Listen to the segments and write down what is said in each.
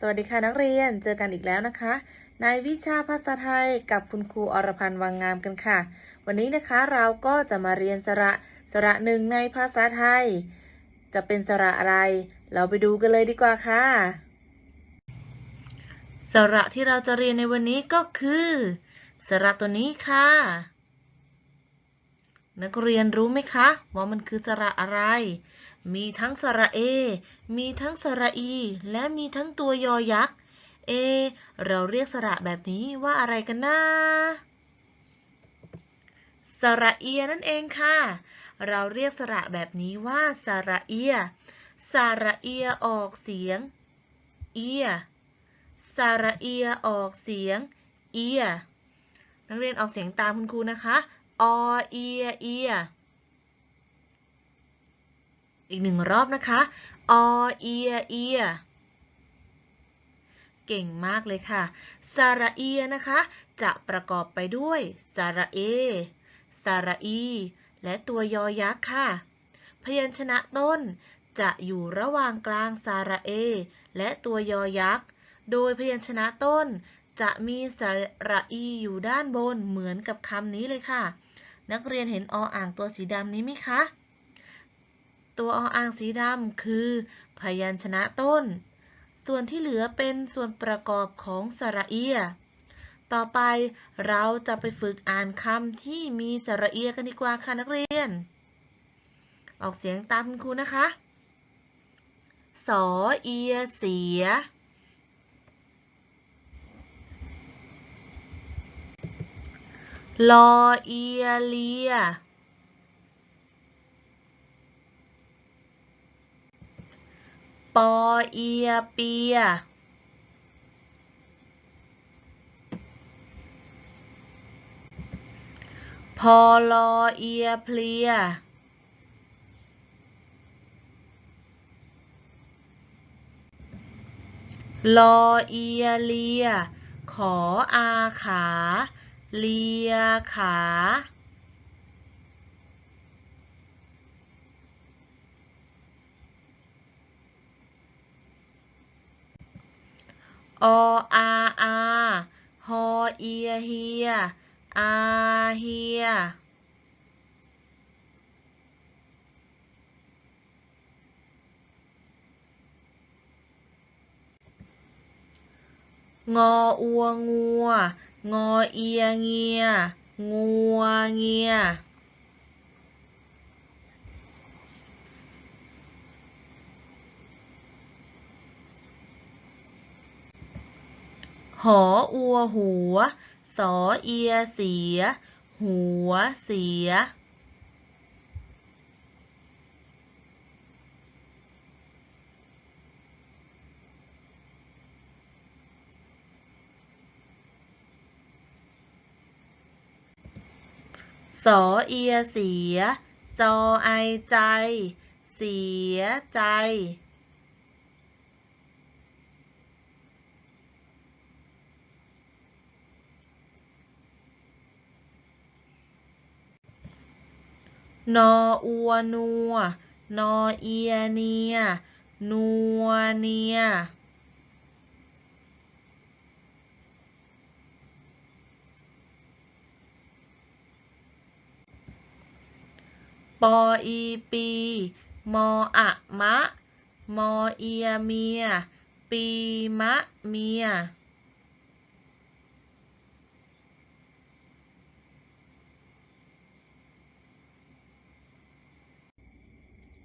สวัสดีค่ะนักเรียน เจอกันอีกแล้วนะคะ ในวิชาภาษาไทยกับคุณครูอรพันธ์วังงามกันค่ะ วันนี้นะคะเราก็จะมาเรียนสระสระหนึ่งในภาษาไทย จะเป็นสระอะไร เราไปดูกันเลยดีกว่าค่ะ สระที่เราจะเรียนในวันนี้ก็คือ สระตัวนี้ค่ะ นักเรียนรู้ไหมคะว่ามันคือสระอะไร มีทั้งสระเอ มีทั้งสระอี และมีทั้งตัวยอยักษ์ เอ เราเรียกสระแบบนี้ว่าอะไรกันนะสระเอียนั่นเองค่ะ เราเรียกสระแบบนี้ว่าสระเอีย สระเอียออกเสียง เอีย สระเอียออกเสียง เอีย นักเรียนออกเสียงตามคุณครูนะคะ ออเอีย เอีย อีกหนึ่งรอบนะคะอเอียเอียเก่งมากเลยค่ะสระเอียนะคะ จะประกอบไปด้วยสระเอสระอี และตัวยอยักษ์ค่ะ พยัญชนะต้นจะอยู่ระหว่างกลางสระเอ และตัวยอยักษ์ โดยพยัญชนะต้นจะมีสระอีอยู่ด้านบนเหมือนกับคำนี้เลยค่ะ นักเรียนเห็นออ่างตัวสีดำนี้ไหมคะ ตัวออ่างสีดำคือ พยัญชนะต้น ส่วนที่เหลือเป็นส่วนประกอบของสระเอีย ต่อไปเราจะไปฝึกอ่านคำที่มีสระเอียกันดีกว่าค่ะนักเรียน ออกเสียงตามคุณครูนะคะ สอเอียเสียลอเอียเลีย ปอเอียเปีย พอลอเอียเพลีย ลอเอียเลีย ขออาขา เลียขา ออาอาฮอเอียเฮียอาเฮียงออัวงัว งอเอียเงีย งัวเงีย หออัวหัว สอเอียเสีย หัวเสีย สอเอียเสีย จอไอใจ เสียใจ นออัวนัว นอเอียเนีย นัวเนียปออีปี มออะมะ มอเอียเมีย ปีมะเมีย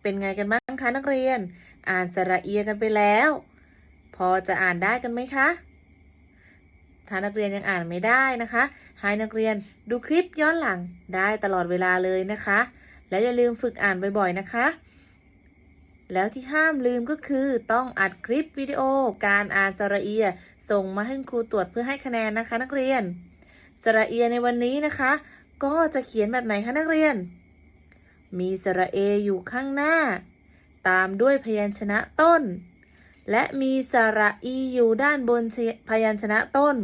เป็นไงกันบ้างคะนักเรียน อ่านสระเอียกันไปแล้ว พอจะอ่านได้กันไหมคะถ้านักเรียนยังอ่านไม่ได้นะคะ ให้นักเรียนดูคลิปย้อนหลังได้ตลอดเวลาเลยนะคะ และอย่าลืมฝึกอ่านบ่อยๆนะคะ แล้วที่ห้ามลืมก็คือต้องอัดคลิปวิดีโอ การอ่านสระเอีย ส่งมาให้ครูตรวจเพื่อให้คะแนนนะคะ นักเรียน สระเอียในวันนี้นะคะ ก็จะเขียนแบบไหนคะนักเรียน มีสระเออยู่ข้างหน้า ตามด้วยพยัญชนะต้น และมีสระอีอยู่ด้านบนพยัญชนะต้น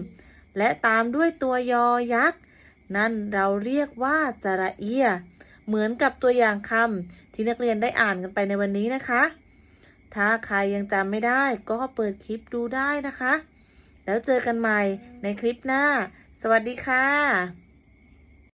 และตามด้วยตัวยอยักษ์ นั่นเราเรียกว่าสระเอีย เหมือนกับตัวอย่างคำที่นักเรียนได้อ่านกันไปในวันนี้นะคะ ถ้าใครยังจำไม่ได้ก็เปิดคลิปดูได้นะคะ แล้วเจอกันใหม่ในคลิปหน้า สวัสดีค่ะ